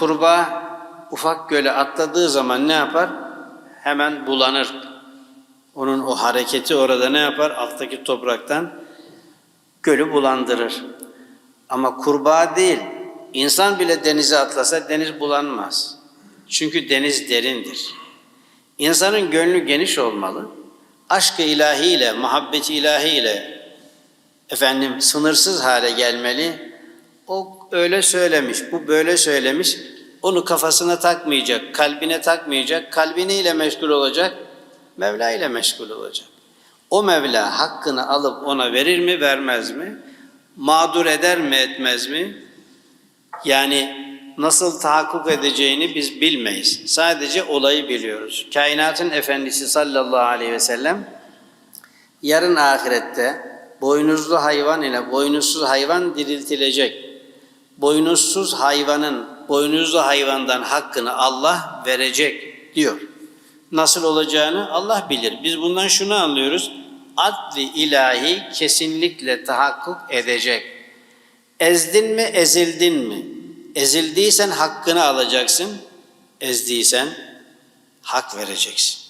kurbağa ufak göle atladığı zaman ne yapar? Hemen bulanır. Onun o hareketi orada ne yapar? Alttaki topraktan gölü bulandırır. Ama kurbağa değil, insan bile denize atlasa deniz bulanmaz. Çünkü deniz derindir. İnsanın gönlü geniş olmalı. Aşkı ilahiyle, muhabbeti ilahiyle efendim sınırsız hale gelmeli. O öyle söylemiş, bu böyle söylemiş. Onu kafasına takmayacak, kalbine takmayacak, kalbiniyle meşgul olacak, Mevla ile meşgul olacak. O Mevla hakkını alıp ona verir mi, vermez mi? Mağdur eder mi, etmez mi? Yani nasıl tahakkuk edeceğini biz bilmeyiz. Sadece olayı biliyoruz. Kainatın efendisi sallallahu aleyhi ve sellem yarın ahirette boynuzlu hayvan ile boynuzsuz hayvan diriltilecek. Boynuzsuz hayvanın boynuzlu hayvandan hakkını Allah verecek diyor. Nasıl olacağını Allah bilir. Biz bundan şunu anlıyoruz. Adli ilahi kesinlikle tahakkuk edecek. Ezdin mi, ezildin mi? Ezildiysen hakkını alacaksın, ezdiysen hak vereceksin.